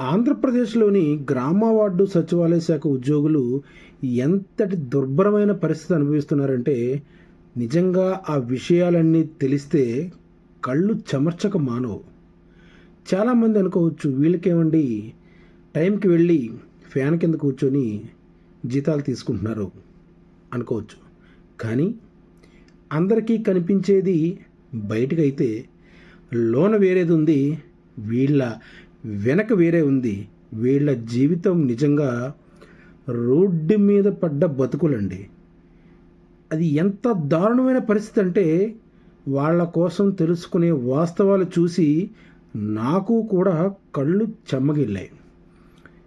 ఆంధ్రప్రదేశ్లోని గ్రామ వార్డు సచివాలయ శాఖ ఉద్యోగులు ఎంతటి దుర్భరమైన పరిస్థితి అనుభవిస్తున్నారంటే నిజంగా ఆ విషయాలన్నీ తెలిస్తే కళ్ళు చెమర్చక మానవు. చాలామంది అనుకోవచ్చు వీళ్ళకేమండి టైంకి వెళ్ళి ఫ్యాన్ కింద కూర్చొని జీతాలు తీసుకుంటున్నారు అనుకోవచ్చు. కానీ అందరికీ కనిపించేది బయటకైతే లోన వేరేది ఉంది వీళ్ళ వెనక వేరే ఉంది. వీళ్ళ జీవితం నిజంగా రోడ్డు మీద పడ్డ బతుకులండి. అది ఎంత దారుణమైన పరిస్థితి అంటే వాళ్ళ కోసం తెలుసుకునే వాస్తవాలు చూసి నాకు కూడా కళ్ళు చెమ్మగిల్లాయి.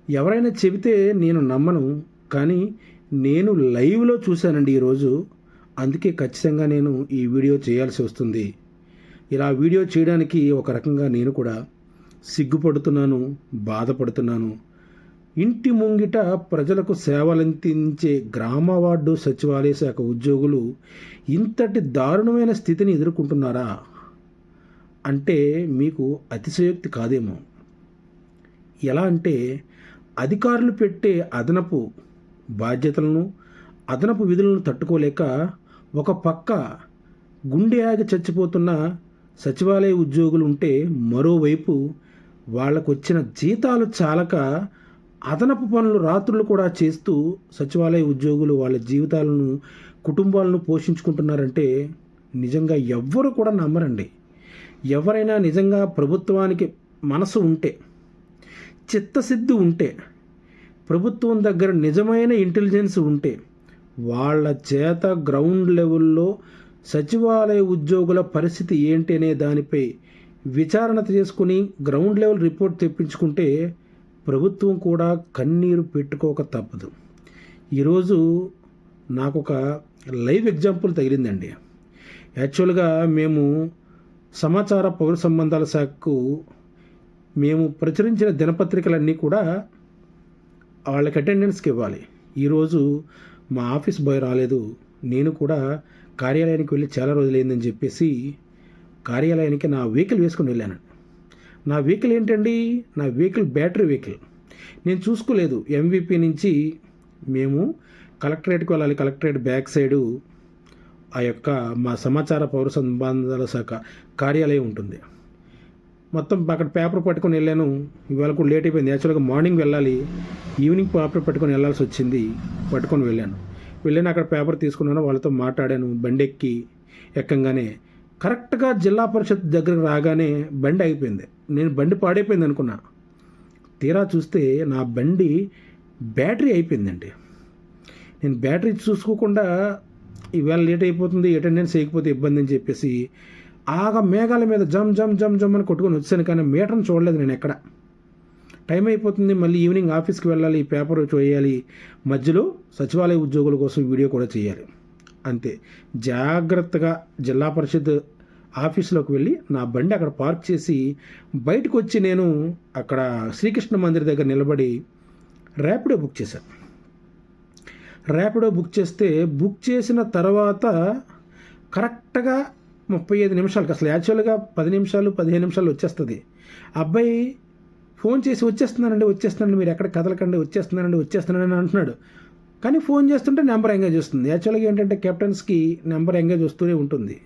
ఎవరైనా చెబితే నేను నమ్మను కానీ నేను లైవ్లో చూశానండి ఈరోజు అందుకే ఖచ్చితంగా నేను ఈ వీడియో చేయాల్సి వస్తుంది. ఇలా వీడియో చేయడానికి ఒక రకంగా నేను కూడా సిగ్గుపడుతున్నాను బాధపడుతున్నాను. ఇంటి ముంగిట ప్రజలకు సేవలందించే గ్రామ వార్డు సచివాలయ శాఖ ఉద్యోగులు ఇంతటి దారుణమైన స్థితిని ఎదుర్కొంటున్నారా? అంటే మీకు అతిశయోక్తి కాదేమో. ఎలా అంటే అధికారులు పెట్టే అదనపు బాధ్యతలను అదనపు విధులను తట్టుకోలేక ఒక పక్క గుండె ఆగి చచ్చిపోతున్న సచివాలయ ఉద్యోగులు ఉంటే మరోవైపు వాళ్ళకు వచ్చిన జీతాలు చాలక అదనపు పనులు రాత్రులు కూడా చేస్తూ సచివాలయ ఉద్యోగులు వాళ్ళ జీవితాలను కుటుంబాలను పోషించుకుంటున్నారంటే నిజంగా ఎవ్వరు కూడా నమ్మరండి. ఎవరైనా నిజంగా ప్రభుత్వానికి మనసు ఉంటే చిత్తశుద్ధి ఉంటే ప్రభుత్వం దగ్గర నిజమైన ఇంటెలిజెన్స్ ఉంటే వాళ్ళ చేత గ్రౌండ్ లెవెల్లో సచివాలయ ఉద్యోగుల పరిస్థితి ఏంటి అనే దానిపై విచారణ చేసుకుని గ్రౌండ్ లెవెల్ రిపోర్ట్ తెప్పించుకుంటే ప్రభుత్వం కూడా కన్నీరు పెట్టుకోక తప్పదు. ఈరోజు నాకు ఒక లైవ్ ఎగ్జాంపుల్ తగిలిందండి. యాక్చువల్గా మేము సమాచార పౌర సంబంధాల శాఖకు మేము ప్రచురించిన దినపత్రికలన్నీ కూడా వాళ్ళకి అటెండెన్స్కి ఇవ్వాలి. ఈరోజు మా ఆఫీస్ బాయ్ రాలేదు. నేను కూడా కార్యాలయానికి వెళ్ళి చాలా రోజులైందని చెప్పేసి కార్యాలయానికి నా వెహికల్ వేసుకొని వెళ్ళాను. నా వెహికల్ ఏంటండి? నా వెహికల్ బ్యాటరీ వెహికల్. నేను చూసుకోలేదు. ఎంవిపి నుంచి మేము కలెక్టరేట్కి వెళ్ళాలి. కలెక్టరేట్ బ్యాక్ సైడు ఆ యొక్క మా సమాచార పౌర సంబంధాల శాఖ కార్యాలయం ఉంటుంది. మొత్తం అక్కడ పేపర్ పట్టుకొని వెళ్ళాను. ఇవాళ కూడా లేట్ అయిపోయింది. యాక్చువల్గా మార్నింగ్ వెళ్ళాలి. ఈవినింగ్ పేపర్ పట్టుకొని వెళ్ళాల్సి వచ్చింది. పట్టుకొని వెళ్ళాను. వెళ్ళాను అక్కడ పేపర్ తీసుకున్నాను. వాళ్ళతో మాట్లాడాను. బండి ఎక్కి ఎక్కంగానే కరెక్ట్గా జిల్లా పరిషత్ దగ్గరకు రాగానే బండి అయిపోయింది నేను బండి పాడైపోయింది అనుకున్నా. తీరా చూస్తే నా బండి బ్యాటరీ అయిపోయిందండి. నేను బ్యాటరీ చూసుకోకుండా ఈవేళ లేట్ అయిపోతుంది అటెండెన్స్ వేయకపోతే ఇబ్బంది అని చెప్పేసి ఆగా మేఘాల మీద జమ్ జమ్ జమ్ జమ్ అని కొట్టుకొని వచ్చాను కానీ మీటర్ని చూడలేదు నేను ఎక్కడ. టైం అయిపోతుంది మళ్ళీ ఈవినింగ్ ఆఫీస్కి వెళ్ళాలి పేపర్ చేయాలి మధ్యలో సచివాలయ ఉద్యోగుల కోసం వీడియో కూడా చేయాలి. అంతే. జాగ్రత్తగా జిల్లా పరిషత్ ఆఫీస్లోకి వెళ్ళి నా బండి అక్కడ పార్క్ చేసి బయటకు వచ్చి నేను అక్కడ శ్రీకృష్ణ మందిర్ దగ్గర నిలబడి ర్యాపిడో బుక్ చేశాను ర్యాపిడో బుక్ చేస్తే బుక్ చేసిన తర్వాత కరెక్ట్గా ముప్పై ఐదు నిమిషాలకు అసలు యాక్చువల్గా పది నిమిషాలు పదిహేను నిమిషాలు వచ్చేస్తుంది. అబ్బాయి ఫోన్ చేసి వచ్చేస్తున్నానండి వచ్చేస్తున్నానండి మీరు ఎక్కడ కదలకండి వచ్చేస్తున్నానండి వచ్చేస్తున్నానని అంటున్నాడు. కానీ ఫోన్ చేస్తుంటే నెంబర్ ఎంగేజ్ వస్తుంది. యాక్చువల్గా ఏంటంటే కెప్టెన్స్కి నెంబర్ ఎంగేజ్ వస్తూనే ఉంటుంది.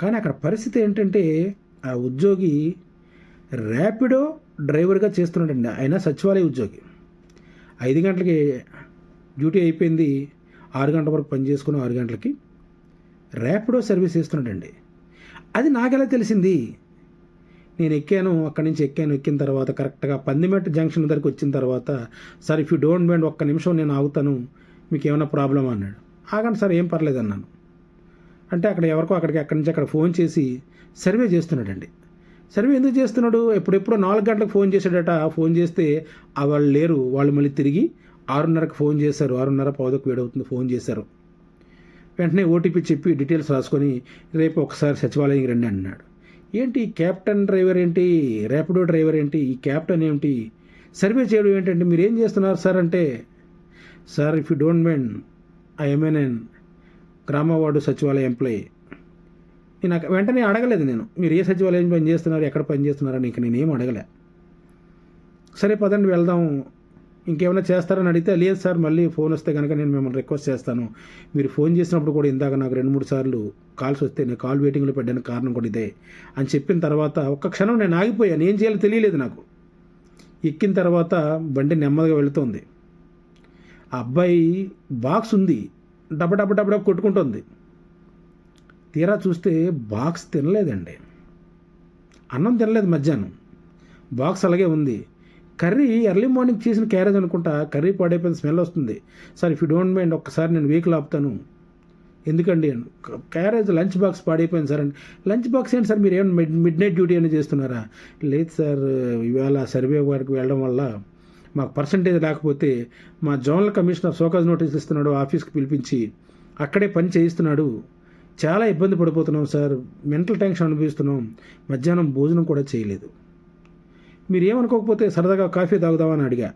కానీ అక్కడ పరిస్థితి ఏంటంటే ఆ ఉద్యోగి ర్యాపిడో డ్రైవర్గా చేస్తున్నాడండి ఆయన సచివాలయ ఉద్యోగి. ఐదు గంటలకి డ్యూటీ అయిపోయింది. ఆరు గంటల వరకు పని చేసుకుని ఆరు గంటలకి ర్యాపిడో సర్వీస్ చేస్తున్నాడండి అది నాకెలా తెలిసింది? నేను ఎక్కాను అక్కడి నుంచి ఎక్కాను ఎక్కిన తర్వాత కరెక్ట్గా పందిమెట్ జంక్షన్ దగ్గరికి వచ్చిన తర్వాత sir if you don't mind ఒక్క నిమిషం నేను ఆగుతాను మీకు ఏమైనా ప్రాబ్లమ్? అన్నాడు. ఆగండి సార్ ఏం పర్లేదు అన్నాను అంటే అక్కడ ఎవరికో అక్కడికి అక్కడి నుంచి అక్కడ ఫోన్ చేసి సర్వే చేస్తున్నాడండి. సర్వే ఎందుకు చేస్తున్నాడు? ఎప్పుడెప్పుడో నాలుగు గంటలకు ఫోన్ చేశాడట. ఫోన్ చేస్తే వాళ్ళు లేరు. వాళ్ళు మళ్ళీ తిరిగి ఆరున్నరకు ఫోన్ చేశారు. ఆరున్నర పౌదకు వేడవుతుంది ఫోన్ చేశారు. వెంటనే ఓటీపీ చెప్పి డీటెయిల్స్ రాసుకొని రేపు ఒకసారి సచివాలయం రండి అన్నాడు. ఏంటి క్యాప్టెన్ డ్రైవర్ ఏంటి? ర్యాపిడో డ్రైవర్ ఏంటి? ఈ క్యాప్టెన్ ఏంటి సర్వే చేయడం ఏంటంటే మీరు ఏం చేస్తున్నారు సార్ అంటే sir if you don't mind I ఎమ్ఎన్ఎన్ గ్రామ వార్డు సచివాలయ ఎంప్లాయీ. నేను వెంటనే అడగలేదు నేను. మీరు ఏ సచివాలయం పని చేస్తున్నారు ఎక్కడ పని చేస్తున్నారు అని ఇంక నేనేం అడగలే. సరే పదండి వెళ్దాం. ఇంకేమైనా చేస్తారని అడిగితే లేదు సార్ మళ్ళీ ఫోన్ వస్తే కనుక నేను మిమ్మల్ని రిక్వెస్ట్ చేస్తాను. మీరు ఫోన్ చేసినప్పుడు కూడా ఇందాక నాకు రెండు మూడు సార్లు కాల్స్ వస్తే నేను కాల్ వెయిటింగ్లో పెట్టడానికి కారణం కూడా ఇదే అని చెప్పిన తర్వాత ఒక్క క్షణం నేను ఆగిపోయాను. ఏం చేయాలో తెలియలేదు నాకు. ఎక్కిన తర్వాత బండి నెమ్మదిగా వెళుతోంది. ఆ అబ్బాయి బాక్స్ ఉంది. డబ్బు డబ్బు డబ్బు డబ్బ కొట్టుకుంటుంది. తీరా చూస్తే బాక్స్ తినలేదండి. అన్నం తినలేదు మధ్యాహ్నం. బాక్స్ అలాగే ఉంది. కర్రీ ఎర్లీ మార్నింగ్ చేసిన క్యారేజ్ అనుకుంటా కర్రీ పాడైపోయిన స్మెల్ వస్తుంది. Sir if you don't mind ఒక్కసారి నేను వెహికల్ ఆపుతాను. ఎందుకండి క్యారేజ్ లంచ్ బాక్స్ పాడైపోయింది సార్ అండి లంచ్ బాక్స్ ఏంటి సార్? మీరు ఏమైనా మిడ్ మిడ్ నైట్ డ్యూటీ అని చేస్తున్నారా? లేదు సార్ ఇవాళ సర్వే వరకు వెళ్ళడం వల్ల మాకు పర్సంటేజ్ లేకపోతే మా జోనల్ కమిషనర్ సోకాజ్ నోటీస్ ఇస్తున్నాడు ఆఫీస్కి పిలిపించి అక్కడే పని చేయిస్తున్నాడు. చాలా ఇబ్బంది పడిపోతున్నాం సార్ మెంటల్ టెన్షన్ అనుభవిస్తున్నాం మధ్యాహ్నం భోజనం కూడా చేయలేదు. మీరు ఏమనుకోకపోతే సరదాగా కాఫీ తాగుదామని అడిగా.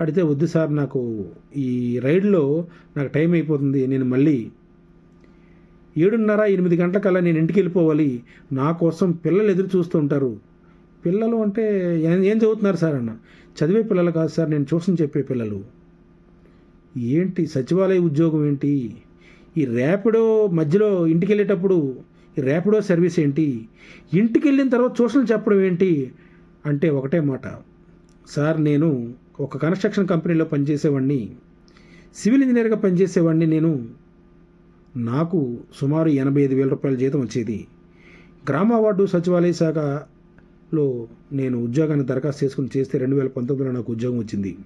అడిగితే వద్దు సార్ నాకు ఈ రైడ్లో నాకు టైం అయిపోతుంది నేను మళ్ళీ ఏడున్నర ఎనిమిది గంటలకల్లా నేను ఇంటికి వెళ్ళిపోవాలి. నా కోసం పిల్లలు ఎదురు చూస్తూ ఉంటారు. పిల్లలు అంటే ఏం చదువుతున్నారు సార్ అన్న? చదివే పిల్లలు కాదు సార్ నేను ట్యూషన్ చెప్పే పిల్లలు. ఏంటి సచివాలయ ఉద్యోగం ఏంటి? ఈ ర్యాపిడో మధ్యలో ఇంటికి వెళ్ళేటప్పుడు ఈ ర్యాపిడో సర్వీస్ ఏంటి? ఇంటికి వెళ్ళిన తర్వాత ట్యూషన్లు చెప్పడం ఏంటి? అంటే ఒకటే మాట. సార్ నేను ఒక కన్స్ట్రక్షన్ కంపెనీలో పనిచేసేవాడిని సివిల్ ఇంజనీర్గా పనిచేసేవాడిని నేను. నాకు సుమారు ఎనభై ఐదు వేల రూపాయల జీతం వచ్చేది. గ్రామ వార్డు సచివాలయ శాఖ లో నేను ఉద్యోగాన్ని దరఖాస్తు చేసుకుని చేస్తే రెండు వేల పంతొమ్మిదిలో నాకు ఉద్యోగం వచ్చింది.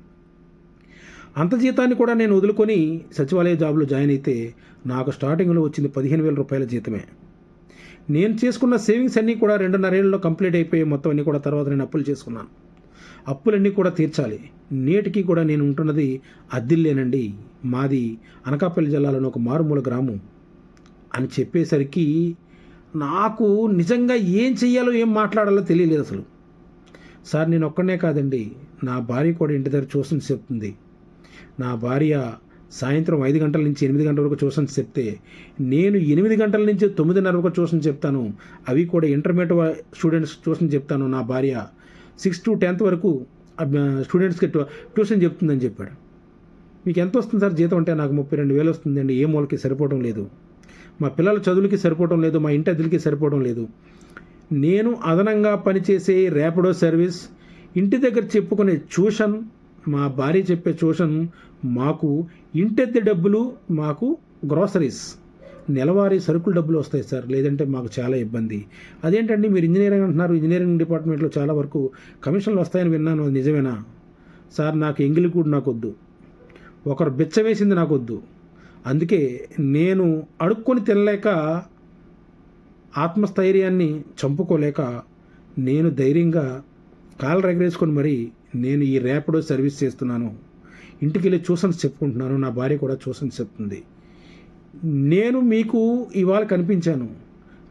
అంత జీతాన్ని కూడా నేను వదులుకొని సచివాలయ జాబ్లో జాయిన్ అయితే నాకు స్టార్టింగ్లో వచ్చింది పదిహేను వేల రూపాయల జీతమే. నేను చేసుకున్న సేవింగ్స్ అన్నీ కూడా రెండున్నరేళ్ళలో కంప్లీట్ అయిపోయి మొత్తం అన్నీ కూడా తర్వాత నేను అప్పులు చేసుకున్నాను. అప్పులన్నీ కూడా తీర్చాలి. నేటికి కూడా నేను ఉంటున్నది అద్దిల్లేనండి. మాది అనకాపల్లి జిల్లాలోని ఒక మారుమూల గ్రామం అని చెప్పేసరికి నాకు నిజంగా ఏం చెయ్యాలో ఏం మాట్లాడాలో తెలియలేదు అసలు. సార్ నేను ఒక్కనే కాదండి. నా భార్య కూడా ఇంటి దగ్గర చూసని చెప్తుంది. నా భార్య సాయంత్రం ఐదు గంటల నుంచి ఎనిమిది గంటల వరకు ట్యూషన్స్ చెప్తే నేను ఎనిమిది గంటల నుంచి తొమ్మిదిన్నర వరకు ట్యూషన్ చెప్తాను. అవి కూడా ఇంటర్మీడియట్ స్టూడెంట్స్ ట్యూషన్ చెప్తాను నా భార్య. సిక్స్ టు టెన్త్ వరకు స్టూడెంట్స్కి ట్యూషన్ చెప్తుందని చెప్పాడు. మీకు ఎంత వస్తుంది సార్? జీతం అంటే నాకు ముప్పై రెండు వేలు వస్తుందండి. ఏ మూలకి సరిపోవడం లేదు. మా పిల్లల చదువులకి సరిపోవడం లేదు మా ఇంటి అద్దెలకి సరిపోవడం లేదు. నేను అదనంగా పనిచేసే ర్యాపిడో సర్వీస్ ఇంటి దగ్గర చెప్పుకునే ట్యూషన్ మా భార్య చెప్పే ట్యూషన్ మాకు ఇంటెత్తి డబ్బులు మాకు గ్రోసరీస్. నెలవారీ సరుకులు డబ్బులు వస్తాయి సార్ లేదంటే మాకు చాలా ఇబ్బంది. అదేంటండి మీరు ఇంజనీరింగ్ అంటున్నారు ఇంజనీరింగ్ డిపార్ట్మెంట్లో చాలా వరకు కమిషన్లు వస్తాయని విన్నాను అది నిజమేనా? సార్ నాకు ఎంగిలి కూడా నాకు వద్దు ఒకరు బిచ్చ వేసింది నాకు వద్దు అందుకే నేను అడుక్కొని తినలేక ఆత్మస్థైర్యాన్ని చంపుకోలేక నేను ధైర్యంగా కాలు రగరేసుకొని మరి నేను ఈ ర్యాపిడో సర్వీస్ చేస్తున్నాను. ఇంటికి వెళ్ళి చూసని చెప్పుకుంటున్నాను. నా భార్య కూడా చూసని చెప్తుంది. నేను మీకు ఇవాళ కనిపించాను.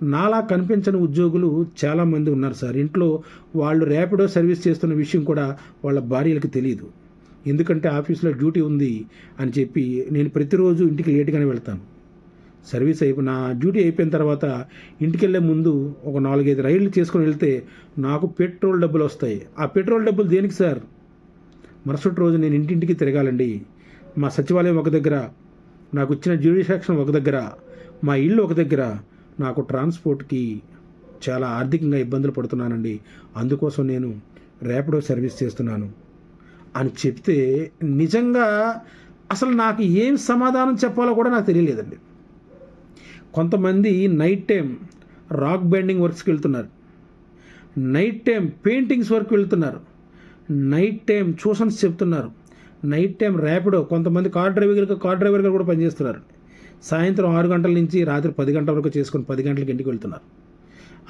నాలా కనిపించని ఉద్యోగులు చాలామంది ఉన్నారు సార్. ఇంట్లో వాళ్ళు ర్యాపిడో సర్వీస్ చేస్తున్న విషయం కూడా వాళ్ళ భార్యలకు తెలియదు ఎందుకంటే ఆఫీస్లో డ్యూటీ ఉంది అని చెప్పి నేను ప్రతిరోజు ఇంటికి లేట్గానే వెళ్తాను. సర్వీస్ అయిపో నా డ్యూటీ అయిపోయిన తర్వాత ఇంటికి వెళ్ళే ముందు ఒక నాలుగైదు రైళ్ళు చేసుకొని వెళ్తే నాకు పెట్రోల్ డబ్బులు వస్తాయి. ఆ పెట్రోల్ డబ్బులు దేనికి సార్? మరుసటి రోజు నేను ఇంటింటికి తిరగాలండి. మా సచివాలయం ఒక దగ్గర నాకు వచ్చిన జ్యూరిసాక్షన్ ఒక దగ్గర మా ఇల్లు ఒక దగ్గర. నాకు ట్రాన్స్పోర్ట్కి చాలా ఆర్థికంగా ఇబ్బందులు పడుతున్నానండి. అందుకోసం నేను ర్యాపిడో సర్వీస్ చేస్తున్నాను. అని చెప్తే నిజంగా అసలు నాకు ఏం సమాధానం చెప్పాలో కూడా నాకు తెలియలేదండి. కొంతమంది నైట్ టైం రాక్ బెండింగ్ వర్క్స్కి వెళ్తున్నారు. నైట్ టైం పెయింటింగ్స్ వర్క్ వెళ్తున్నారు. నైట్ టైం ట్యూషన్స్ చెప్తున్నారు. నైట్ టైం ర్యాపిడో కొంతమంది కార్ డ్రైవర్గా కార్ డ్రైవర్గా కూడా పనిచేస్తున్నారు. సాయంత్రం ఆరు గంటల నుంచి రాత్రి పది గంటల వరకు చేసుకొని పది గంటలకు ఇంటికి వెళ్తున్నారు.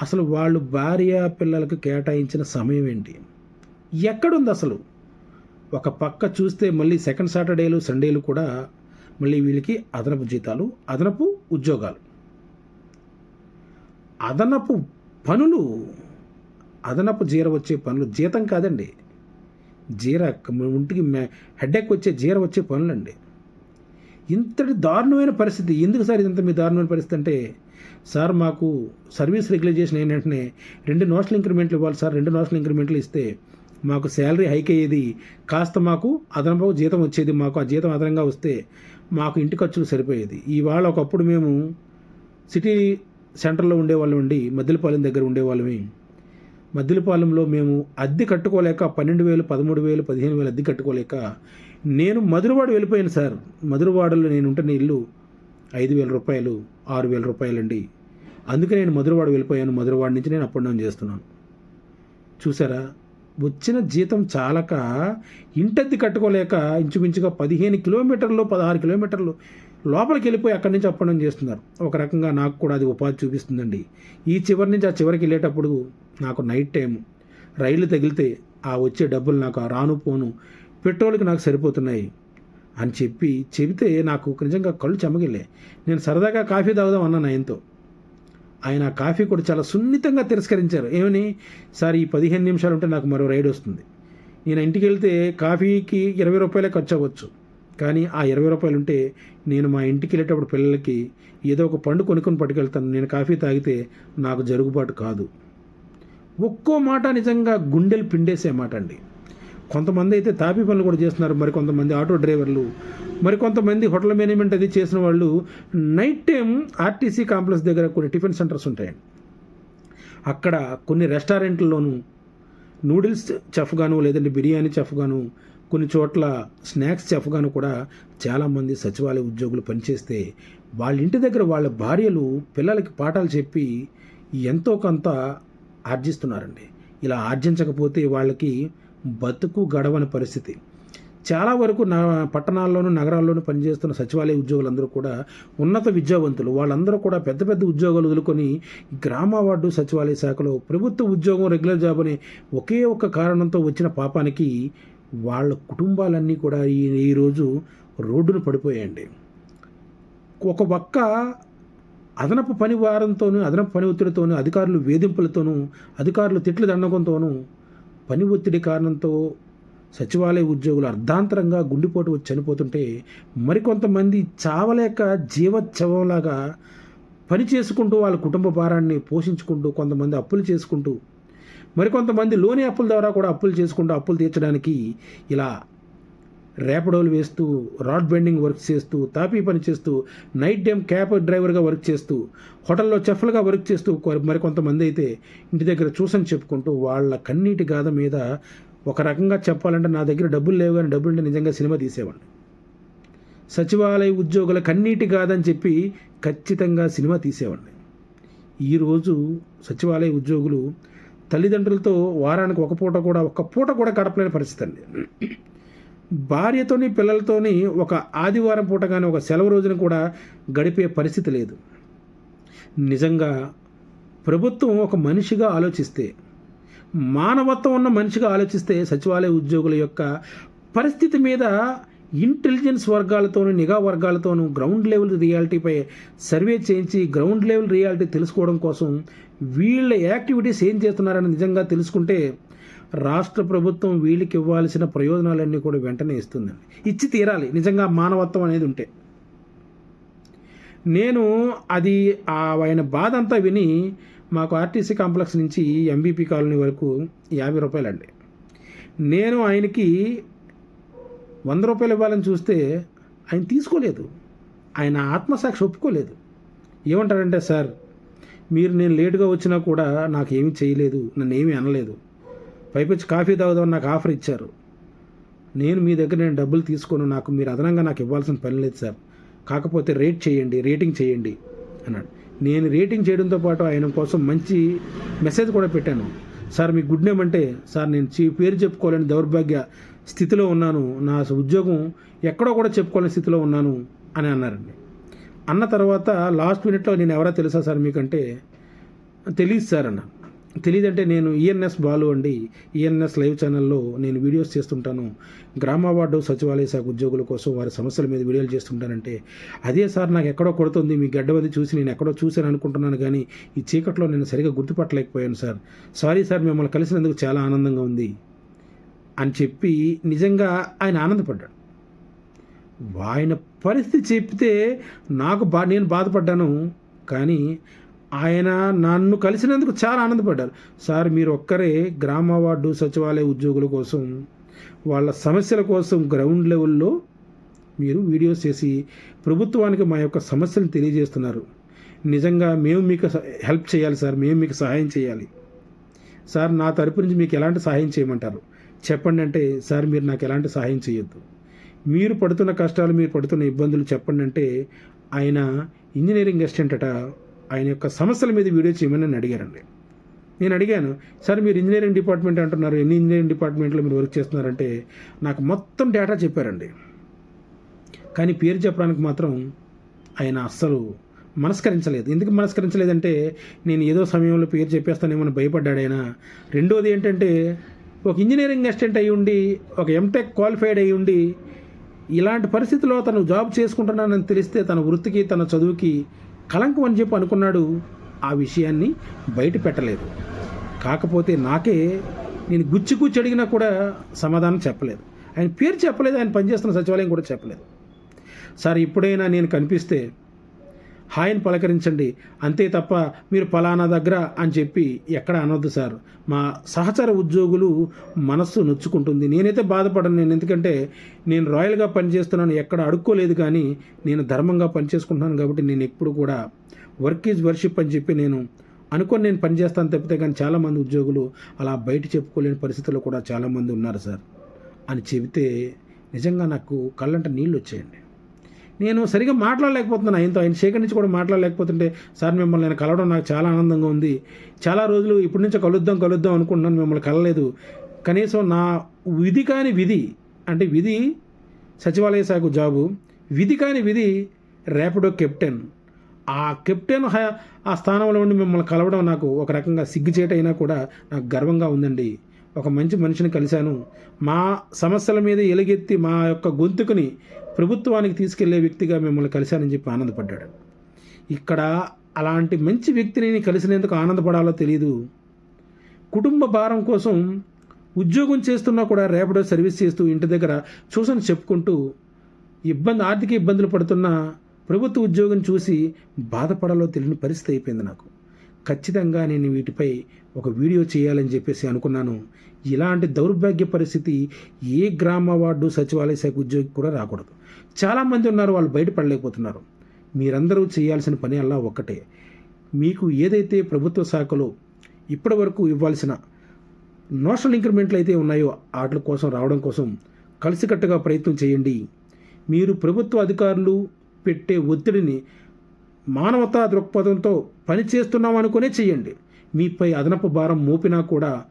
అసలు వాళ్ళు భార్య పిల్లలకు కేటాయించిన సమయం ఏంటి? ఎక్కడుంది అసలు? ఒక పక్క చూస్తే మళ్ళీ సెకండ్ సాటర్డేలు సండేలు కూడా మళ్ళీ వీళ్ళకి అదనపు జీతాలు అదనపు ఉద్యోగాలు. అదనపు పనులు అదనపు జీర వచ్చే పనులు జీతం కాదండి. జీర ఒంటికి హెడ్ఎక్ వచ్చే జీర వచ్చే పనులండి. ఇంతటి దారుణమైన పరిస్థితి ఎందుకు సార్ ఇదంత మీ దారుణమైన పరిస్థితి అంటే సార్ మాకు సర్వీస్ రెగ్యులైజేషన్ ఏంటంటే రెండు నోషనల్ ఇంక్రిమెంట్లు ఇవ్వాలి సార్ రెండు నోషనల్ ఇంక్రిమెంట్లు ఇస్తే మాకు శాలరీ హైక్ అయ్యేది. కాస్త మాకు అదనపు జీతం వచ్చేది. మాకు ఆ జీతం అదనంగా వస్తే మాకు ఇంటి ఖర్చులు సరిపోయేది. ఇవాళ ఒకప్పుడు మేము సిటీ సెంటర్లో ఉండేవాళ్ళం అండి. మద్దిలపాలెం దగ్గర ఉండేవాళ్ళమే. మద్దిలపాలెంలో మేము అద్దె కట్టుకోలేక పన్నెండు వేలు పదమూడు వేలు పదిహేను వేలు అద్దె కట్టుకోలేక నేను మధురవాడ వెళ్ళిపోయాను సార్. మధురవాడలో నేను ఉంటున్న ఇల్లు ఐదు వేల రూపాయలు ఆరు వేల రూపాయలండి. అందుకే నేను మధురవాడ వెళ్ళిపోయాను. మధురవాడ నుంచి నేను అప్ అండ్ డౌన్ చేస్తున్నాను. చూసారా? వచ్చిన జీతం చాలక ఇంటద్ది కట్టుకోలేక ఇంచుమించుగా పదిహేను కిలోమీటర్లు పదహారు కిలోమీటర్లు లోపలికి వెళ్ళిపోయి అక్కడి నుంచి అప్పడం చేస్తున్నారు. ఒక రకంగా నాకు కూడా అది ఉపాధి చూపిస్తుందండి. ఈ చివరి నుంచి ఆ చివరికి వెళ్ళేటప్పుడు నాకు నైట్ టైం రైలు తగిలితే ఆ వచ్చే డబ్బులు నాకు ఆ రాను పోను పెట్రోల్కి నాకు సరిపోతున్నాయి అని చెప్పి చెబితే నాకు నిజంగా కళ్ళు చెమగిలే. నేను సరదాగా కాఫీ తాగుదాం అన్నాను ఆయనతో. ఆయన కాఫీ కూడా చాలా సున్నితంగా తిరస్కరించారు. ఏమని? సార్ ఈ పదిహేను నిమిషాలు ఉంటే నాకు మరో రైడ్ వస్తుంది. నేను ఇంటికి వెళ్తే కాఫీకి ఇరవై రూపాయలే ఖర్చు అవ్వచ్చు. కానీ ఆ ఇరవై రూపాయలు ఉంటే నేను మా ఇంటికి వెళ్ళేటప్పుడు పిల్లలకి ఏదో ఒక పండు కొనుక్కొని పట్టుకెళ్తాను. నేను కాఫీ తాగితే నాకు జరుగుబాటు కాదు. ఒక్కో మాట నిజంగా గుండెలు పిండేసే మాట అండి. కొంతమంది అయితే తాపీ పనులు కూడా చేస్తున్నారు. మరి కొంతమంది ఆటో డ్రైవర్లు మరి కొంతమంది హోటల్ మేనేజ్మెంట్ అది చేసిన వాళ్ళు. నైట్ టైం ఆర్టీసీ కాంప్లెక్స్ దగ్గర కొన్ని టిఫిన్ సెంటర్స్ ఉంటాయండి అక్కడ కొన్ని రెస్టారెంట్లలోనూ నూడిల్స్ చెఫ్ గాను లేదంటే బిర్యానీ చెఫ్ గాను కొన్ని చోట్ల స్నాక్స్ చెఫ్ గాను కూడా చాలామంది సచివాలయ ఉద్యోగులు పనిచేస్తే వాళ్ళ ఇంటి దగ్గర వాళ్ళ భార్యలు పిల్లలకి పాఠాలు చెప్పి ఎంతో కొంత ఆర్జిస్తున్నారండి. ఇలా ఆర్జించకపోతే వాళ్ళకి బతుకు గడవని పరిస్థితి. చాలా వరకు నా పట్టణాల్లోనూ నగరాల్లోనూ పనిచేస్తున్న సచివాలయ ఉద్యోగులందరూ కూడా ఉన్నత విద్యావంతులు. వాళ్ళందరూ కూడా పెద్ద పెద్ద ఉద్యోగాలు వదులుకొని గ్రామ వార్డు సచివాలయ శాఖలో ప్రభుత్వ ఉద్యోగం రెగ్యులర్ జాబ్ అనే ఒకే ఒక్క కారణంతో వచ్చిన పాపానికి వాళ్ళ కుటుంబాలన్నీ కూడా ఈ ఈరోజు రోడ్డును పడిపోయాయండి. ఒక పక్క అదనపు పని వారంతోనూ అదనపు పని ఒత్తిడితోనూ అధికారులు వేధింపులతోనూ అధికారులు తిట్లు దండకంతోనూ పని ఒత్తిడి కారణంతో సచివాలయ ఉద్యోగులు అర్ధాంతరంగా గుండెపోటు వచ్చి చనిపోతుంటే మరికొంతమంది చావలేక జీవోత్సవంలాగా పని చేసుకుంటూ వాళ్ళ కుటుంబ భారాన్ని పోషించుకుంటూ కొంతమంది అప్పులు చేసుకుంటూ మరికొంతమంది లోని అప్పుల ద్వారా కూడా అప్పులు చేసుకుంటూ అప్పులు తీర్చడానికి ఇలా రేపడోలు వేస్తూ రాడ్ బెండింగ్ వర్క్ చేస్తూ తాపీ పని చేస్తూ నైట్ టైం క్యాబ్ డ్రైవర్గా వర్క్ చేస్తూ హోటల్లో చెఫ్లుగా వర్క్ చేస్తూ మరికొంతమంది అయితే ఇంటి దగ్గర చూసని చెప్పుకుంటూ వాళ్ళ కన్నీటి గాథ మీద ఒక రకంగా చెప్పాలంటే నా దగ్గర డబ్బులు లేవు కానీ డబ్బులు ఉంటే నిజంగా సినిమా తీసేవాడిని. సచివాలయ ఉద్యోగుల కన్నీటి కాదని చెప్పి ఖచ్చితంగా సినిమా తీసేవాడిని. ఈరోజు సచివాలయ ఉద్యోగులు తల్లిదండ్రులతో వారానికి ఒక పూట కూడా ఒక్క పూట కూడా గడపలేని పరిస్థితి అండి. భార్యతోని పిల్లలతోని ఒక ఆదివారం పూట కానీ ఒక సెలవు రోజున కూడా గడిపే పరిస్థితి లేదు. నిజంగా ప్రభుత్వం ఒక మనిషిగా ఆలోచిస్తే మానవత్వం ఉన్న మనిషిగా ఆలోచిస్తే సచివాలయ ఉద్యోగుల యొక్క పరిస్థితి మీద ఇంటెలిజెన్స్ వర్గాలతోనూ నిఘా వర్గాలతోనూ గ్రౌండ్ లెవెల్ రియాలిటీపై సర్వే చేయించి గ్రౌండ్ లెవెల్ రియాలిటీ తెలుసుకోవడం కోసం వీళ్ళ యాక్టివిటీస్ ఏం చేస్తున్నారని నిజంగా తెలుసుకుంటే రాష్ట్ర ప్రభుత్వం వీళ్ళకి ఇవ్వాల్సిన ప్రయోజనాలన్నీ కూడా వెంటనే ఇస్తుందండి. ఇచ్చి తీరాలి. నిజంగా మానవత్వం అనేది ఉంటే. నేను అది ఆయన బాధ అంతా విని మాకు ఆర్టీసీ కాంప్లెక్స్ నుంచి ఎంబీపీ కాలనీ వరకు యాభై రూపాయలండి. నేను ఆయనకి వంద రూపాయలు ఇవ్వాలని చూస్తే ఆయన తీసుకోలేదు. ఆయన ఆత్మసాక్షి ఒప్పుకోలేదు. ఏమంటారంటే సార్ మీరు నేను లేటుగా వచ్చినా కూడా నాకు ఏమీ చేయలేదు. నన్ను ఏమీ అనలేదు. పైపించి కాఫీ తాగుదామని నాకు ఆఫర్ ఇచ్చారు. నేను మీ దగ్గర నేను డబ్బులు తీసుకోను నాకు మీరు అదనంగా నాకు ఇవ్వాల్సిన పని లేదు సార్. కాకపోతే రేట్ చేయండి రేటింగ్ చేయండి అన్నాడు. నేను రేటింగ్ చేయడంతో పాటు ఆయన కోసం మంచి మెసేజ్ కూడా పెట్టాను. సార్ మీ గుడ్ నేమ్ అంటే సార్ నేను చీ- పేరు చెప్పుకోలేని దౌర్భాగ్య స్థితిలో ఉన్నాను. నా ఉద్యోగం ఎక్కడో కూడా చెప్పుకోలేని స్థితిలో ఉన్నాను అని అన్నారండి. అన్న తర్వాత లాస్ట్ మినిట్లో నేను ఎవరో తెలుసా సార్ మీకంటే? తెలియదు సార్ అన్నాను తెలియదంటే నేను ఈఎన్ఎస్ బాలు అండి. ఈఎన్ఎస్ లైవ్ ఛానల్లో నేను వీడియోస్ చేస్తుంటాను. గ్రామ వార్డు సచివాలయ శాఖ ఉద్యోగుల కోసం వారి సమస్యల మీద వీడియోలు చేస్తుంటానంటే అదే సార్ నాకు ఎక్కడో కొడుతుంది మీ గడ్డవది చూసి నేను ఎక్కడో చూశాను అనుకుంటున్నాను కానీ ఈ చీకట్లో నేను సరిగా గుర్తుపట్టలేకపోయాను సార్. సారీ సార్ మిమ్మల్ని కలిసినందుకు చాలా ఆనందంగా ఉంది అని చెప్పి నిజంగా ఆయన ఆనందపడ్డాడు. ఆయన పరిస్థితి చెప్తే నాకు బా నేను బాధపడ్డాను కానీ ఆయన నన్ను కలిసినందుకు చాలా ఆనందపడ్డారు. సార్ మీరు ఒక్కరే గ్రామ వార్డు సచివాలయ ఉద్యోగుల కోసం వాళ్ళ సమస్యల కోసం గ్రౌండ్ లెవెల్లో మీరు వీడియోస్ చేసి ప్రభుత్వానికి మా యొక్క సమస్యలు తెలియజేస్తున్నారు. నిజంగా మేము మీకు హెల్ప్ చేయాలి సార్ మేము మీకు సహాయం చేయాలి. సార్ నా తరపు నుంచి మీకు ఎలాంటి సహాయం చేయమంటారు? చెప్పండి అంటే సార్ మీరు నాకు ఎలాంటి సహాయం చేయొద్దు. మీరు పడుతున్న కష్టాలు మీరు పడుతున్న ఇబ్బందులు చెప్పండి అంటే ఆయన ఇంజనీరింగ్ అసిస్టెంట్ అట ఆయన యొక్క సమస్యల మీద వీడియో చేయమని నన్ను అడిగారండి. నేను అడిగాను సార్ మీరు ఇంజనీరింగ్ డిపార్ట్మెంట్ అంటున్నారు ఎన్ని ఇంజనీరింగ్ డిపార్ట్మెంట్లో మీరు వర్క్ చేస్తున్నారంటే నాకు మొత్తం డేటా చెప్పారండి. కానీ పేరు చెప్పడానికి మాత్రం ఆయన అస్సలు మనస్కరించలేదు. ఎందుకు మనస్కరించలేదంటే నేను ఏదో సమయంలో పేరు చెప్పేస్తానేమని భయపడ్డాడు ఆయన. రెండోది ఏంటంటే ఒక ఇంజనీరింగ్ అసిస్టెంట్ అయి ఉండి ఒక ఎంటెక్ క్వాలిఫైడ్ అయి ఉండి ఇలాంటి పరిస్థితిలో తను జాబ్ చేసుకుంటున్నానని తెలిస్తే తన వృత్తికి తన చదువుకి కలంకం అని చెప్పి అనుకున్నాడు ఆ విషయాన్ని బయట పెట్టలేదు. కాకపోతే నాకే నేను గుచ్చి గుచ్చి అడిగినా కూడా సమాధానం చెప్పలేదు. ఆయన పేరు చెప్పలేదు ఆయన పనిచేస్తున్న సచివాలయం కూడా చెప్పలేదు. సార్ ఇప్పుడైనా నేను కనిపిస్తే హాయిని పలకరించండి. అంతే తప్ప మీరు ఫలానా దగ్గర అని చెప్పి ఎక్కడ అనొద్దు సార్. మా సహచర ఉద్యోగులు మనస్సు నొచ్చుకుంటుంది. నేనైతే బాధపడను నేను. ఎందుకంటే నేను రాయల్గా పనిచేస్తున్నాను. ఎక్కడ అడుక్కోలేదు కానీ నేను ధర్మంగా పనిచేసుకుంటున్నాను కాబట్టి నేను ఎప్పుడు కూడా వర్క్ ఈజ్ వర్షిప్ అని చెప్పి నేను అనుకొని నేను పనిచేస్తాను తప్పితే కానీ చాలామంది ఉద్యోగులు అలా బయట చెప్పుకోలేని పరిస్థితుల్లో కూడా చాలామంది ఉన్నారు సార్. అని చెబితే నిజంగా నాకు కళ్ళంట నీళ్ళు వచ్చాయండి. నేను సరిగా మాట్లాడలేకపోతున్నాను ఆయనతో ఆయన సేకరించి కూడా మాట్లాడలేకపోతుంటే సార్ మిమ్మల్ని నేను కలవడం నాకు చాలా ఆనందంగా ఉంది. చాలా రోజులు ఇప్పటి నుంచో కలుద్దాం కలుద్దాం అనుకుంటున్నాను మిమ్మల్ని కలలేదు కనీసం నా విధి కాని విధి అంటే విధి సచివాలయ శాఖ జాబు విధి కాని విధి ర్యాపిడో కెప్టెన్. ఆ కెప్టెన్ హ- ఆ స్థానంలో ఉండి మిమ్మల్ని కలవడం నాకు ఒక రకంగా సిగ్గుచేట అయినా కూడా నాకు గర్వంగా ఉందండి. ఒక మంచి మనిషిని కలిశాను. మా సమస్యల మీద ఎలుగెత్తి మా యొక్క గొంతుకుని ప్రభుత్వానికి తీసుకెళ్ళే వ్యక్తిగా మిమ్మల్ని కలిశానని చెప్పి ఆనందపడ్డాడు. ఇక్కడ అలాంటి మంచి వ్యక్తిని కలిసినందుకు ఆనందపడాలో తెలియదు కుటుంబ భారం కోసం ఉద్యోగం చేస్తున్నా కూడా రేపడో సర్వీస్ చేస్తూ ఇంటి దగ్గర చూసని చెప్పుకుంటూ ఇబ్బంది ఆర్థిక ఇబ్బందులు పడుతున్న ప్రభుత్వ ఉద్యోగం చూసి బాధపడాలో తెలియని పరిస్థితి అయిపోయింది నాకు. ఖచ్చితంగా నేను వీటిపై ఒక వీడియో చేయాలని చెప్పేసి అనుకున్నాను. ఇలాంటి దౌర్భాగ్య పరిస్థితి ఏ గ్రామ వార్డు సచివాలయ శాఖ ఉద్యోగి కూడా రాకూడదు. చాలామంది ఉన్నారు వాళ్ళు బయటపడలేకపోతున్నారు మీరందరూ చేయాల్సిన పని అలా ఒక్కటే. మీకు ఏదైతే ప్రభుత్వ శాఖలో ఇప్పటి వరకు ఇవ్వాల్సిన నోషనల్ ఇంక్రిమెంట్లు అయితే ఉన్నాయో వాటి కోసం రావడం కోసం కలిసికట్టుగా ప్రయత్నం చేయండి. మీరు ప్రభుత్వ అధికారులు పెట్టే ఒత్తిడిని మానవతా దృక్పథంతో పనిచేస్తున్నాం అనుకునే చేయండి. మీపై అదనపు భారం మోపినా కూడా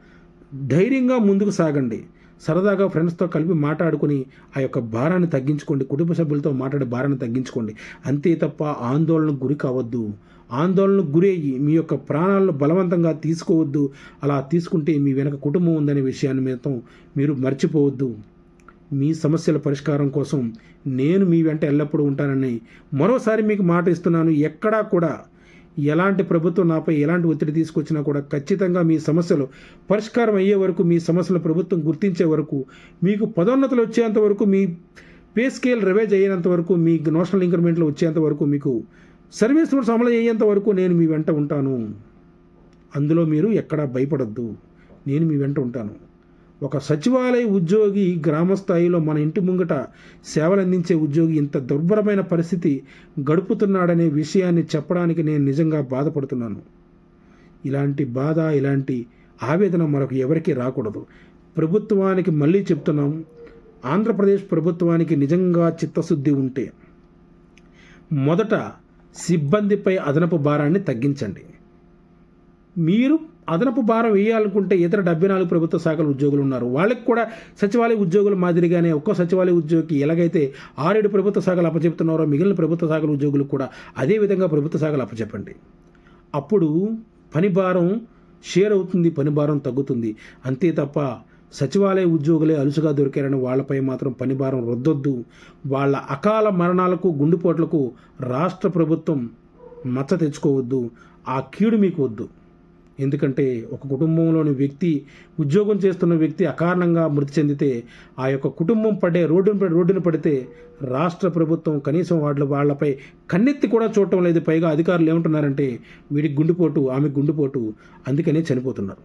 ధైర్యంగా ముందుకు సాగండి. సరదాగా ఫ్రెండ్స్తో కలిపి మాట్లాడుకుని ఆ యొక్క భారాన్ని తగ్గించుకోండి. కుటుంబ సభ్యులతో మాట్లాడే భారాన్ని తగ్గించుకోండి. అంతే తప్ప ఆందోళనకు గురి కావద్దు. ఆందోళనకు గురయ్యి మీ యొక్క ప్రాణాలను బలవంతంగా తీసుకోవద్దు. అలా తీసుకుంటే మీ వెనక కుటుంబం ఉందనే విషయాన్ని మీతో మీరు మర్చిపోవద్దు. మీ సమస్యల పరిష్కారం కోసం నేను మీ వెంట ఎల్లప్పుడూ ఉంటానని మరోసారి మీకు మాట ఇస్తున్నాను. ఎక్కడా కూడా ఎలాంటి ప్రభుత్వం నాపై ఎలాంటి ఒత్తిడి తీసుకొచ్చినా కూడా ఖచ్చితంగా మీ సమస్యలు పరిష్కారం అయ్యే వరకు మీ సమస్యలు ప్రభుత్వం గుర్తించే వరకు మీకు పదోన్నతులు వచ్చేంత వరకు మీ పే స్కేల్ రివైజ్ అయ్యేంత వరకు మీ నేషనల్ ఇంక్రిమెంట్లు వచ్చేంత వరకు మీకు సర్వీస్ రూల్స్ అమలు అయ్యేంత వరకు నేను మీ వెంట ఉంటాను. అందులో మీరు ఎక్కడా భయపడద్దు. నేను మీ వెంట ఉంటాను. ఒక సచివాలయ ఉద్యోగి గ్రామ స్థాయిలో మన ఇంటి ముంగట సేవలు అందించే ఉద్యోగి ఇంత దుర్భరమైన పరిస్థితి గడుపుతున్నాడనే విషయాన్ని చెప్పడానికి నేను నిజంగా బాధపడుతున్నాను. ఇలాంటి బాధ ఇలాంటి ఆవేదన మనకు ఎవరికీ రాకూడదు. ప్రభుత్వానికి మళ్ళీ చెప్తున్నాం ఆంధ్రప్రదేశ్ ప్రభుత్వానికి నిజంగా చిత్తశుద్ధి ఉంటే మొదట సిబ్బందిపై అదనపు భారాన్ని తగ్గించండి. మీరు అదనపు భారం వేయాలనుకుంటే ఇతర డెబ్బై నాలుగు ప్రభుత్వ శాఖల ఉద్యోగులు ఉన్నారు. వాళ్ళకి కూడా సచివాలయ ఉద్యోగుల మాదిరిగానే ఒక్కో సచివాలయ ఉద్యోగికి ఎలాగైతే ఆరేడు ప్రభుత్వ శాఖలు అప్పచెప్తున్నారో మిగిలిన ప్రభుత్వ శాఖల ఉద్యోగులకు కూడా అదే విధంగా ప్రభుత్వ శాఖలు అప్పచెప్పండి. అప్పుడు పని భారం షేర్ అవుతుంది పని భారం తగ్గుతుంది. అంతే తప్ప సచివాలయ ఉద్యోగులే అలుసుగా దొరికారని వాళ్ళపై మాత్రం పని భారం రుద్దొద్దు. వాళ్ళ అకాల మరణాలకు గుండెపోట్లకు రాష్ట్ర ప్రభుత్వం మచ్చ తెచ్చుకోవద్దు. ఆ కీడు మీకు వద్దు. ఎందుకంటే ఒక కుటుంబంలోని వ్యక్తి ఉద్యోగం చేస్తున్న వ్యక్తి అకారణంగా మృతి చెందితే ఆ యొక్క కుటుంబం పడే రోడ్డును రోడ్డున పడితే రాష్ట్ర ప్రభుత్వం కనీసం వాళ్ళ వాళ్ళపై కన్నెత్తి కూడా చూడటం లేదు. పైగా అధికారులు ఏమంటున్నారంటే వీడికి గుండెపోటు ఆమె గుండెపోటు అందుకనే చనిపోతున్నారు.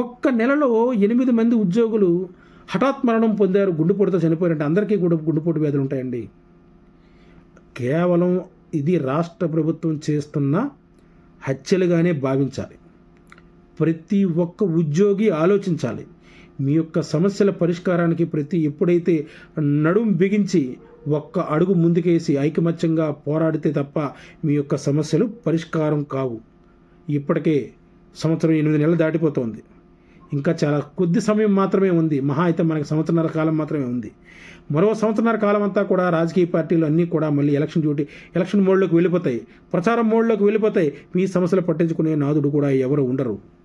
ఒక్క నెలలో ఎనిమిది మంది ఉద్యోగులు హఠాత్ మరణం పొందారు. గుండెపోటుతో చనిపోయారంటే అందరికీ కూడా గుండెపోటు వ్యాధులు ఉంటాయండి. కేవలం ఇది రాష్ట్ర ప్రభుత్వం చేస్తున్న హత్యలుగానే భావించాలి. ప్రతి ఒక్క ఉద్యోగి ఆలోచించాలి. మీ యొక్క సమస్యల పరిష్కారానికి ప్రతి ఎప్పుడైతే నడుం బిగించి ఒక్క అడుగు ముందుకేసి ఐకమత్యంగా పోరాడితే తప్ప మీ యొక్క సమస్యలు పరిష్కారం కావు. ఇప్పటికే సంవత్సరం ఎనిమిది నెలలు దాటిపోతోంది. ఇంకా చాలా కొద్ది సమయం మాత్రమే ఉంది. మహా అయితే మనకి సంవత్సరన్నర కాలం మాత్రమే ఉంది. మరో సంవత్సరన్నర కాలం అంతా కూడా రాజకీయ పార్టీలు అన్నీ కూడా మళ్ళీ ఎలక్షన్ డ్యూటీ ఎలక్షన్ మోడ్లోకి వెళ్ళిపోతాయి. ప్రచారం మోడ్లోకి వెళ్ళిపోతాయి. మీ సమస్యలు పట్టించుకునే నాదుడు కూడా ఎవరు ఉండరు.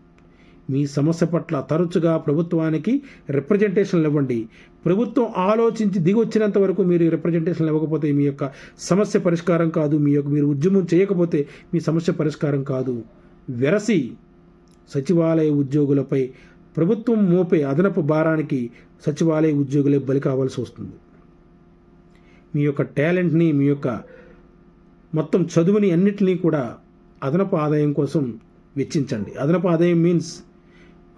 మీ సమస్య పట్ల తరచుగా ప్రభుత్వానికి రిప్రజెంటేషన్లు ఇవ్వండి. ప్రభుత్వం ఆలోచించి దిగొచ్చినంత వరకు మీరు రిప్రజెంటేషన్లు ఇవ్వకపోతే మీ యొక్క సమస్య పరిష్కారం కాదు. మీ యొక్క మీరు ఉద్యమం చేయకపోతే మీ సమస్య పరిష్కారం కాదు. వెరసి సచివాలయ ఉద్యోగులపై ప్రభుత్వం మోపే అదనపు భారానికి సచివాలయ ఉద్యోగులే బలి కావాల్సి వస్తుంది. మీ యొక్క టాలెంట్ని మీ యొక్క మొత్తం చదువుని అన్నిటినీ కూడా అదనపు ఆదాయం కోసం వెచ్చించండి. అదనపు ఆదాయం మీన్స్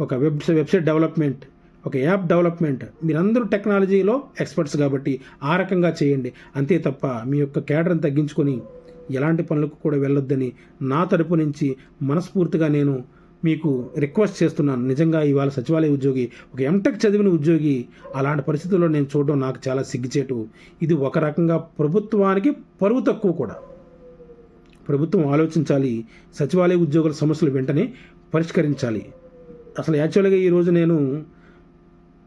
ఒక వెబ్ వెబ్సైట్ డెవలప్మెంట్ ఒక యాప్ డెవలప్మెంట్. మీరందరూ టెక్నాలజీలో ఎక్స్పర్ట్స్ కాబట్టి ఆ రకంగా చేయండి. అంతే తప్ప మీ యొక్క కేడర్ని తగ్గించుకొని ఎలాంటి పనులకు కూడా వెళ్ళొద్దని నా తరపు నుంచి మనస్ఫూర్తిగా నేను మీకు రిక్వెస్ట్ చేస్తున్నాను. నిజంగా ఇవాళ సచివాలయ ఉద్యోగి ఒక ఎంటెక్ చదివిన ఉద్యోగి అలాంటి పరిస్థితుల్లో నేను చూడడం నాకు చాలా సిగ్గుచేటు. ఇది ఒక రకంగా ప్రభుత్వానికి పరువు తక్కువ కూడా. ప్రభుత్వం ఆలోచించాలి సచివాలయ ఉద్యోగుల సమస్యలు వెంటనే పరిష్కరించాలి. అసలు యాక్చువల్గా ఈరోజు నేను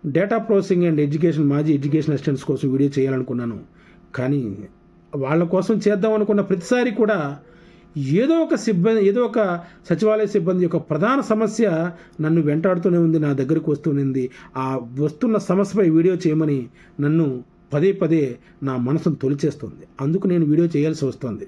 డేటా ప్రాసెసింగ్ అండ్ ఎడ్యుకేషన్ మాజీ ఎడ్యుకేషన్ అసిస్టెంట్స్ కోసం వీడియో చేయాలనుకున్నాను. కానీ వాళ్ళ కోసం చేద్దాం అనుకున్న ప్రతిసారి కూడా ఏదో ఒక సిబ్బంది ఏదో ఒక సచివాలయ సిబ్బంది యొక్క ప్రధాన సమస్య నన్ను వెంటాడుతూనే ఉంది నా దగ్గరికి వస్తూనే ఆ వస్తున్న సమస్యపై వీడియో చేయమని నన్ను పదే పదే నా మనసును తొలిచేస్తుంది. అందుకు నేను వీడియో చేయాల్సి వస్తుంది.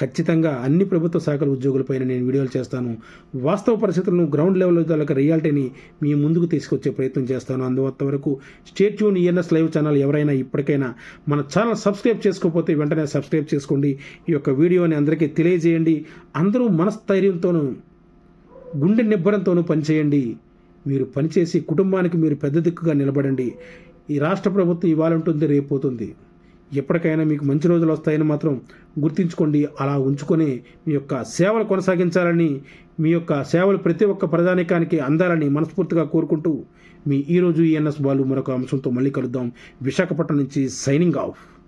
ఖచ్చితంగా అన్ని ప్రభుత్వ శాఖల ఉద్యోగులపైన నేను వీడియోలు చేస్తాను. వాస్తవ పరిస్థితులను గ్రౌండ్ లెవెల్ తాలూకా రియాలిటీని మీ ముందుకు తీసుకొచ్చే ప్రయత్నం చేస్తాను. అందువల్ల వరకు stay tuned ENS live channel ఎవరైనా ఇప్పటికైనా మన ఛానల్ సబ్స్క్రైబ్ చేసుకోకపోతే వెంటనే సబ్స్క్రైబ్ చేసుకోండి. ఈ యొక్క వీడియోని అందరికీ తెలియజేయండి. అందరూ మనస్థైర్యంతోనూ గుండె నిబ్బరంతోనూ పనిచేయండి. మీరు పనిచేసి కుటుంబానికి మీరు పెద్ద దిక్కుగా నిలబడండి. ఈ రాష్ట్ర ప్రభుత్వం ఇవాళ ఉంటుంది రేపు పోతుంది. ఎప్పటికైనా మీకు మంచి రోజులు వస్తాయని మాత్రం గుర్తించుకోండి. అలా ఉంచుకొని మీ యొక్క సేవలు కొనసాగించాలని మీ యొక్క సేవలు ప్రతి ఒక్క ప్రధానికానికి అందాలని మనస్ఫూర్తిగా కోరుకుంటూ మీ ఈరోజు ఈఎన్ఎస్ బాలు మరొక అంశంతో మళ్ళీ కలుద్దాం. విశాఖపట్నం నుంచి సైనింగ్ ఆఫ్.